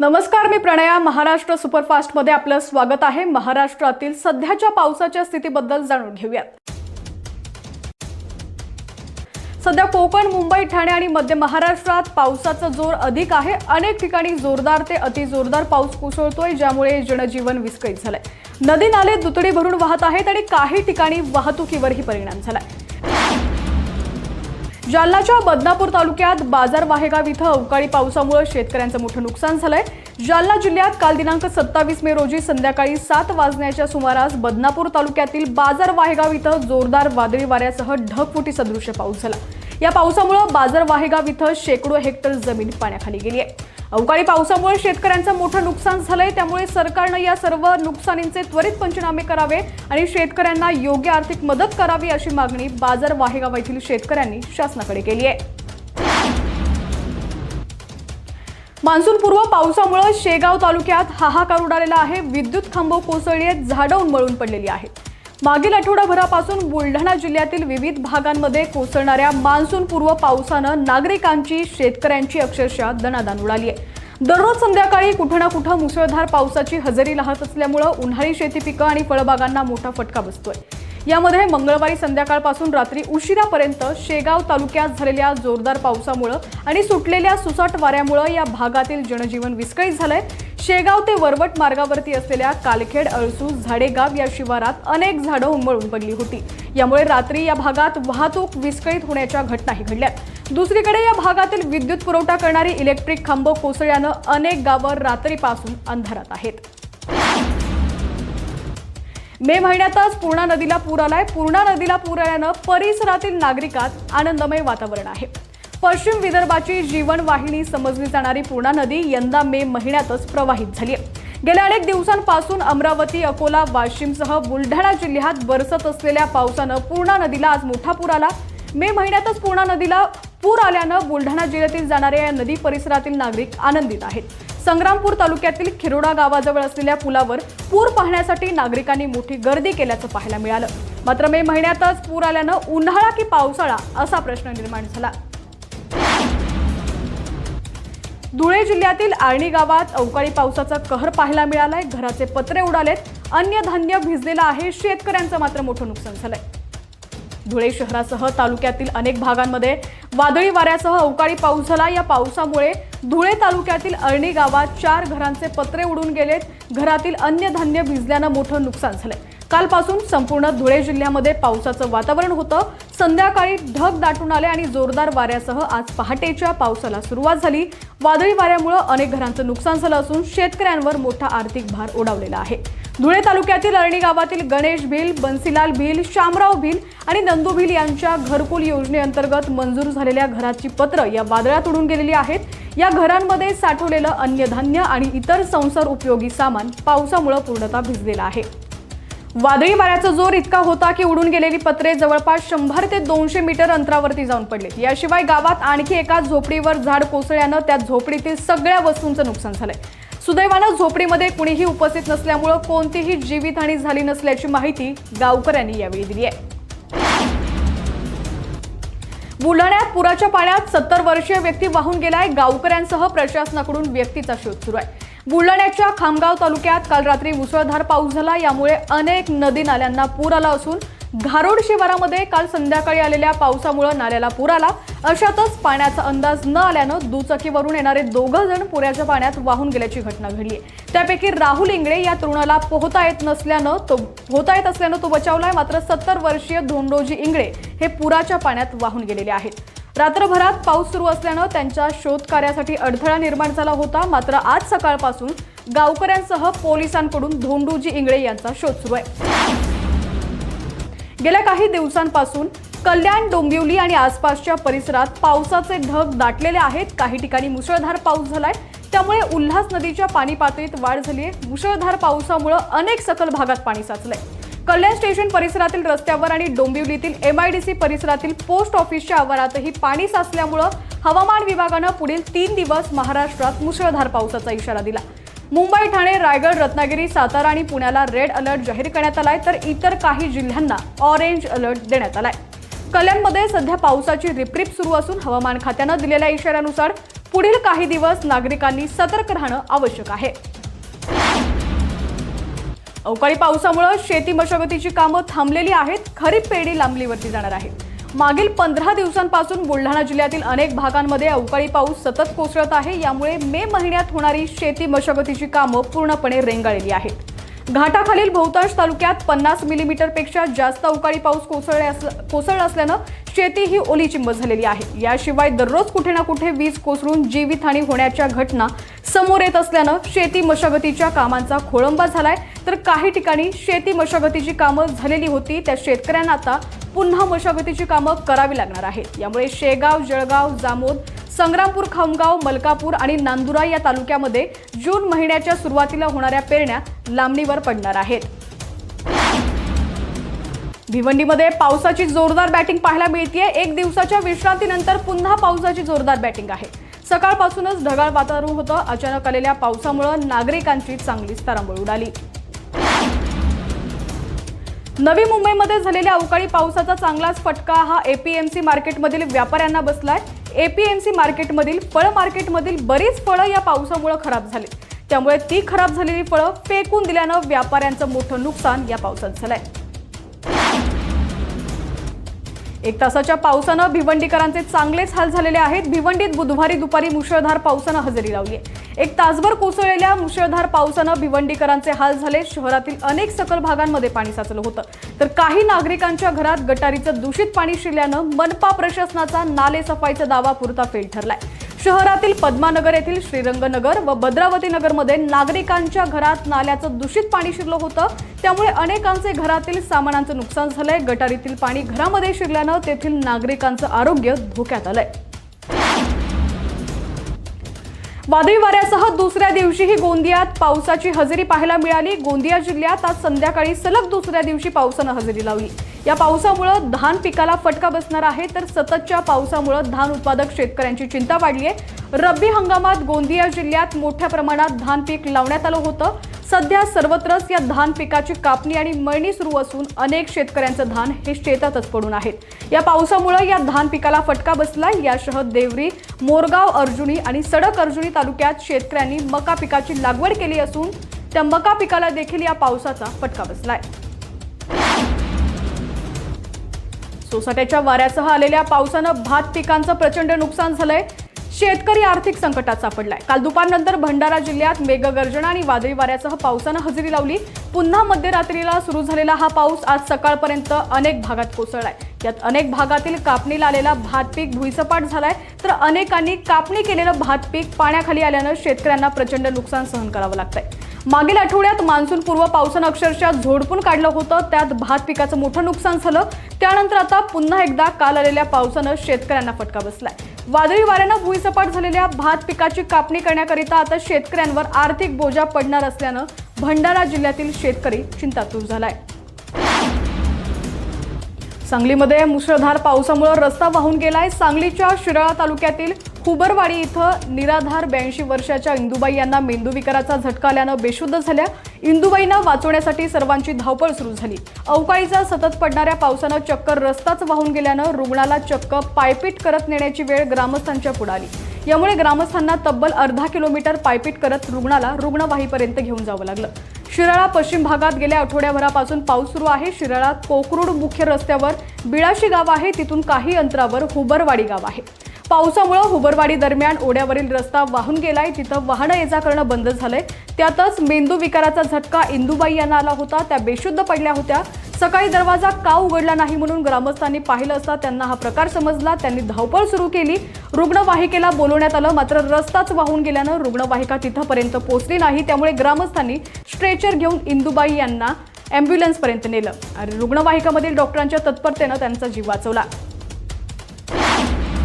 नमस्कार मी प्रणया महाराष्ट्र सुपरफास्टमध्ये आपलं स्वागत आहे. महाराष्ट्रातील सध्याच्या पावसाच्या स्थितीबद्दल जाणून घेऊयात. सध्या कोकण मुंबई ठाणे आणि मध्य महाराष्ट्रात पावसाचा जोर अधिक आहे. अनेक ठिकाणी जोरदार ते अतिजोरदार पाऊस कोसळतोय ज्यामुळे जनजीवन विस्कळीत झालंय. नदी नाले दुतडी भरून वाहत आहेत आणि काही ठिकाणी वाहतुकीवरही परिणाम झालाय. जालनाच्या बदनापूर तालुक्यात बाजार वाहेगाव इथं अवकाळी पावसामुळे शेतकऱ्यांचं मोठं नुकसान झालंय. जालना जिल्ह्यात काल दिनांक सत्तावीस मे रोजी संध्याकाळी सात वाजण्याच्या सुमारास बदनापूर तालुक्यातील बाजार वाहेगाव इथं जोरदार वादळी वाऱ्यासह ढगफुटी सदृश्य पाऊस झाला. या पावसामुळे बाजारवाहेगाव इथं शेकडो हेक्टर जमीन पाण्याखाली गेली आहे. अवकाळी पावसामुळे शेतकऱ्यांचं मोठं नुकसान झालंय. त्यामुळे सरकारनं या सर्व नुकसानींचे त्वरित पंचनामे करावे आणि शेतकऱ्यांना योग्य आर्थिक मदत करावी अशी मागणी बाजार वाहेगाव येथील शेतकऱ्यांनी शासनाकडे केली आहे. मान्सूनपूर्व पावसामुळे शेगाव तालुक्यात हाहाकार उडालेला आहे. विद्युत खांब कोसळली आहेत. झाडं उन्मळून पडलेली आहेत. मागील आठवडाभरापासून बुलढाणा जिल्ह्यातील विविध भागांमध्ये कोसळणाऱ्या मान्सूनपूर्व पावसानं नागरिकांची शेतकऱ्यांची अक्षरशः दणादान उडाली आहे. दररोज संध्याकाळी कुठं ना कुठं मुसळधार पावसाची हजेरी राहत असल्यामुळं उन्हाळी शेती पिकं आणि फळबागांना मोठा फटका बसतोय. यामध्ये मंगळवारी संध्याकाळपासून रात्री उशिरापर्यंत शेगाव तालुक्यात झालेल्या जोरदार पावसामुळं आणि सुटलेल्या सुसाट वाऱ्यामुळं या भागातील जनजीवन विस्कळीत झालंय. शेगाव ते वरवट मार्गावरती असलेल्या कालखेड अळसू झाडेगाव या शिवारात अनेक झाडं उमळून पडली होती. यामुळे रात्री या भागात वाहतूक विस्कळीत होण्याच्या घटनाही घडल्या. दुसरीकडे या भागातील विद्युत पुरवठा करणारी इलेक्ट्रिक खांब कोसळल्यानं अनेक गावं रात्रीपासून अंधारात आहेत. मे महिन्यातच पूर्णा नदीला पूर आलाय. पूर्णा नदीला पूर आल्यानं परिसरातील नागरिकात आनंदमय वातावरण आहे. पश्चिम विदर्भाची जीवनवाहिनी समजली जाणारी पूर्णा नदी यंदा मे महिन्यातच प्रवाहित झाली आहे. गेल्या अनेक दिवसांपासून अमरावती अकोला वाशिमसह बुलढाणा जिल्ह्यात बरसत असलेल्या पावसानं पूर्णा नदीला आज मोठा पूर आला. मे महिन्यातच पूर्णा नदीला पूर आल्यानं बुलढाणा जिल्ह्यातील जाणाऱ्या या नदी परिसरातील नागरिक आनंदित आहेत. संग्रामपूर तालुक्यातील खिरोडा गावाजवळ असलेल्या पुलावर पूर पाहण्यासाठी नागरिकांनी मोठी गर्दी केल्याचं पाहायला मिळालं. मात्र मे महिन्यातच पूर आल्यानं उन्हाळा की पावसाळा असा प्रश्न निर्माण झाला. धुळे जिल्ह्यातील आर्णी गावात अवकाळी पावसाचा कहर पाहायला मिळालाय. घराचे पत्रे उडालेत. अन्य धान्य भिजलेलं आहे. शेतकऱ्यांचं मात्र मोठं नुकसान झालंय. धुळे शहरासह तालुक्यातील अनेक भागांमध्ये वादळी वाऱ्यासह अवकाळी पाऊस झाला. या पावसामुळे धुळे तालुक्यातील अळणी गावात चार घरांचे पत्रे उडून गेलेत. घरातील अन्य धान्य भिजल्यानं मोठं नुकसान झालंय. कालपासून संपूर्ण धुळे जिल्ह्यामध्ये पावसाचं वातावरण होतं. संध्याकाळी ढग दाटून आले आणि जोरदार वाऱ्यासह आज पहाटेच्या पावसाला सुरुवात झाली. वादळी वाऱ्यामुळे अनेक घरांचं नुकसान झालं असून शेतकऱ्यांवर मोठा आर्थिक भार ओढावलेला आहे. धुळे तालुक्यातील अरणी गावातील गणेश भिल बन्सीलाल भिल शामराव भिल आणि नंदू भिल यांच्या घरकुल योजनेअंतर्गत मंजूर झालेल्या घराची पत्र या वादळात उडून गेलेली आहेत. या घरांमध्ये साठवलेलं अन्नधान्य आणि इतर संसार उपयोगी सामान पावसामुळे पूर्णतः भिजलेलं आहे. वादळी वाऱ्याचा जोर इतका होता की उडून गेलेली पत्रे जवळपास शंभर ते दोनशे मीटर अंतरावरती जाऊन पडले याशिवाय गावात आणखी एका झोपडीवर झाड कोसळल्यानं त्या झोपडीतील सगळ्या वस्तूंचं नुकसान झालंय. सुदैवानं झोपडीमध्ये कुणीही उपस्थित नसल्यामुळं कोणतीही जीवितहानी झाली नसल्याची माहिती गावकऱ्यांनी यावेळी दिली आहे. बुलढाण्यात पुराच्या पाण्यात सत्तर वर्षीय व्यक्ती वाहून गेलाय. गावकऱ्यांसह प्रशासनाकडून व्यक्तीचा शोध सुरू आहे. बुलढाण्याच्या खामगाव तालुक्यात काल रात्री मुसळधार पाऊस झाला. यामुळे अनेक नदी नाल्यांना पूर आला असून घारोड शिवारामध्ये काल संध्याकाळी आलेल्या पावसामुळे नाल्याला पूर आला. अशातच पाण्याचा अंदाज न आल्यानं दुचाकीवरून येणारे दोघं जण पुराच्या पाण्यात वाहून गेल्याची घटना घडली आहे. त्यापैकी राहुल इंगळे या तरुणाला पोहता येत नसल्यानं तो पोहता येत असल्यानं तो बचावलाय मात्र सत्तर वर्षीय धोंडोजी इंगळे हे पुराच्या पाण्यात वाहून गेलेले आहेत. रात्रभरात पाऊस सुरू असल्यानं त्यांच्या शोधकार्यासाठी अडथळा निर्माण झाला होता. मात्र आज सकाळपासून गावकऱ्यांसह पोलिसांकडून धोंडूजी इंगळे यांचा शोध सुरू आहे. गेल्या काही दिवसांपासून कल्याण डोंबिवली आणि आसपासच्या परिसरात पावसाचे ढग दाटलेले आहेत. काही ठिकाणी मुसळधार पाऊस झालाय. त्यामुळे उल्हास नदीच्या पाणी पातळीत वाढ झाली आहे मुसळधार पावसामुळे अनेक सखल भागात पाणी साचलंय. कल्याण स्टेशन परिसरातील रस्त्यावर आणि डोंबिवलीतील एमआयडीसी परिसरातील पोस्ट ऑफिसच्या आवारातही पाणी साचल्यामुळं हवामान विभागानं पुढील तीन दिवस महाराष्ट्रात मुसळधार पावसाचा इशारा दिला. मुंबई ठाणे रायगड रत्नागिरी सातारा आणि पुण्याला रेड अलर्ट जाहीर करण्यात आलाय तर इतर काही जिल्ह्यांना ऑरेंज अलर्ट देण्यात आलाय. कल्याणमध्ये सध्या पावसाची रिपरिप सुरू असून हवामान खात्यानं दिलेल्या इशाऱ्यानुसार पुढील काही दिवस नागरिकांनी सतर्क राहणं आवश्यक आहे. अवकाळी पावसामुळे शेती मशागतीची कामं थांबलेली आहेत. खरीप पेरणी लांबलीवरती जाणार आहे. मागील पंधरा दिवसांपासून बुलढाणा जिल्ह्यातील अनेक भागांमध्ये अवकाळी पाऊस सतत कोसळत आहे. यामुळे मे महिन्यात होणारी शेती मशागतीची कामं पूर्णपणे रेंगाळलेली आहेत. घाटाखालील बहुतांश तालुक्यात पन्नास मिलीमीटरपेक्षा जास्त अवकाळी पाऊस कोसळले असलं- कोसळला असल्यानं शेती ही ओली झालेली आहे. याशिवाय दररोज कुठे ना कुठे वीज कोसळून जीवितहानी होण्याच्या घटना समोर येत असल्यानं शेती मशागतीच्या कामांचा खोळंबा झालाय. तर काही ठिकाणी शेती मशागतीची कामं झालेली होती. त्या शेतकऱ्यांना आता पुन्हा मशागतीची कामं करावी लागणार आहेत. यामुळे शेगाव जळगाव जामोद संग्रामपूर खामगाव मलकापूर आणि नांदुरा या तालुक्यामध्ये जून महिन्याच्या सुरुवातीला होणाऱ्या पेरण्या लांबणीवर पडणार आहेत. भिवंडीमध्ये पावसाची जोरदार बॅटिंग पाहायला मिळतीये. एक दिवसाच्या विश्रांतीनंतर पुन्हा पावसाची जोरदार बॅटिंग आहे. सकाळपासूनच ढगाळ वातावरण होतं. अचानक आलेल्या पावसामुळे नागरिकांची चांगलीच तारांबळ उडाली. नवी मुंबईमध्ये झालेल्या अवकाळी पावसाचा चांगलाच फटका हा एपीएमसी मार्केटमधील व्यापाऱ्यांना बसलाय. एपीएमसी मार्केटमधील फळ मार्केटमधील बरीच फळं या पावसामुळे खराब झाली त्यामुळे ती खराब झालेली फळं फेकून दिल्यानं व्यापाऱ्यांचं मोठं नुकसान या पावसात झालंय. एक तासाच्या पावसानं भिवंडीकरांचे चांगलेच हाल झालेले आहेत. भिवंडीत बुधवारी दुपारी मुसळधार पावसानं हजेरी लावली आहे एक तासभर कोसळलेल्या मुसळधार पावसानं भिवंडीकरांचे हाल झाले. शहरातील अनेक सकल भागांमध्ये पाणी साचलं होतं. तर काही नागरिकांच्या घरात गटारीचं दूषित पाणी शिरल्यानं मनपा प्रशासनाचा नाले सफाईचा दावा पुरता फेल ठरलाय. शहरातील पद्मानगर येथील श्रीरंगनगर व भद्रावती नगरमध्ये नागरिकांच्या घरात नाल्याचं दूषित पाणी शिरलं होतं. त्यामुळे अनेकांचे घरातील सामानांचं नुकसान झालंय. गटारीतील पाणी घरामध्ये शिरल्यानं तेथील नागरिकांचं आरोग्य धोक्यात आलंय. वादळी वाऱ्यासह दुसऱ्या दिवशीही गोंदियात पावसाची हजेरी पाहायला मिळाली. गोंदिया जिल्ह्यात आज संध्याकाळी सलग दुसऱ्या दिवशी पावसानं हजेरी लावली. या पावसामुळं धान पिकाला फटका बसणार आहे तर सततच्या पावसामुळं धान उत्पादक शेतकऱ्यांची चिंता वाढली आहे रब्बी हंगामात गोंदिया जिल्ह्यात मोठ्या प्रमाणात धान पीक लावण्यात आलं होतं. सध्या सर्वत्रच या धान पिकाची कापणी आणि मळणी सुरू असून अनेक शेतकऱ्यांचं धान हे शेतातच पडून आहेत. या पावसामुळे या धान पिकाला फटका बसला. यासह देवरी मोरगाव अर्जुनी आणि सडक अर्जुनी तालुक्यात शेतकऱ्यांनी मका पिकाची लागवड केली असून त्या मका पिकाला देखील या पावसाचा फटका बसलाय. सोसाट्याच्या वाऱ्यासह आलेल्या पावसानं भात पिकांचं प्रचंड नुकसान झालंय. शेतकरी आर्थिक संकटात सापडलाय. काल दुपारनंतर भंडारा जिल्ह्यात मेघगर्जना आणि वादळी वाऱ्यासह पावसानं हजेरी लावली. पुन्हा मध्यरात्रीला सुरू झालेला हा पाऊस आज सकाळपर्यंत अनेक भागात कोसळलाय. यात अनेक भागातील कापणीला आलेला भात पीक भुईसपाट झालाय तर अनेकांनी कापणी केलेलं भात पीक पाण्याखाली आल्यानं शेतकऱ्यांना प्रचंड नुकसान सहन करावं लागतंय. मागील आठवड्यात मान्सून पूर्व पावसानं अक्षरशः झोडपून काढलं होतं. त्यात भात पिकाचं मोठं नुकसान झालं. त्यानंतर आता पुन्हा एकदा काल आलेल्या पावसानं शेतकऱ्यांना फटका बसलाय. वादळी वाऱ्यानं भुईसपाट झालेल्या भात पिकाची कापणी करण्याकरिता आता शेतकऱ्यांवर आर्थिक बोजा पडणार असल्यानं भंडारा जिल्ह्यातील शेतकरी चिंतातूर झालाय. सांगलीमध्ये मुसळधार पावसामुळे रस्ता वाहून गेलाय. सांगलीच्या शिराळा तालुक्यातील हुबरवाडी इथं निराधार ब्याऐंशी वर्षाच्या इंदुबाई यांना मेंदूविकाराचा झटका आल्यानं बेशुद्ध झाल्या. इंदुबाईंना वाचवण्यासाठी सर्वांची धावपळ सुरू झाली. अवकाळीचा सतत पडणाऱ्या पावसानं चक्क रस्ताच वाहून गेल्यानं रुग्णाला चक्क पायपीट करत नेण्याची वेळ ग्रामस्थांच्या पुढे आली. यामुळे ग्रामस्थांना तब्बल अर्धा किलोमीटर पायपीट करत रुग्णाला रुग्णवाहीपर्यंत घेऊन जावं लागलं. शिराळा पश्चिम भागात गेल्या आठवड्याभरापासून पाऊस सुरू आहे. शिराळा कोकरूड मुख्य रस्त्यावर बिळाशी गाव आहे. तिथून काही अंतरावर हुबरवाडी गाव आहे. पावसामुळे हुबरवाडी दरम्यान ओढ्यावरील रस्ता वाहून गेलाय. तिथं वाहनं ये जा करणं बंद झालंय. त्यातच मेंदू विकाराचा झटका इंदुबाई यांना आला होता. त्या बेशुद्ध पडल्या होत्या. सकाळी दरवाजा का उघडला नाही म्हणून ग्रामस्थांनी पाहिलं असता त्यांना हा प्रकार समजला. त्यांनी धावपळ सुरू केली. रुग्णवाहिकेला बोलवण्यात आलं. मात्र रस्ताच वाहून गेल्यानं रुग्णवाहिका तिथंपर्यंत पोहोचली नाही. त्यामुळे ग्रामस्थांनी स्ट्रेचर घेऊन इंदुबाई यांना ॲम्ब्युलन्सपर्यंत नेलं. आणि रुग्णवाहिकामधील डॉक्टरांच्या तत्परतेनं त्यांचा जीव वाचवला.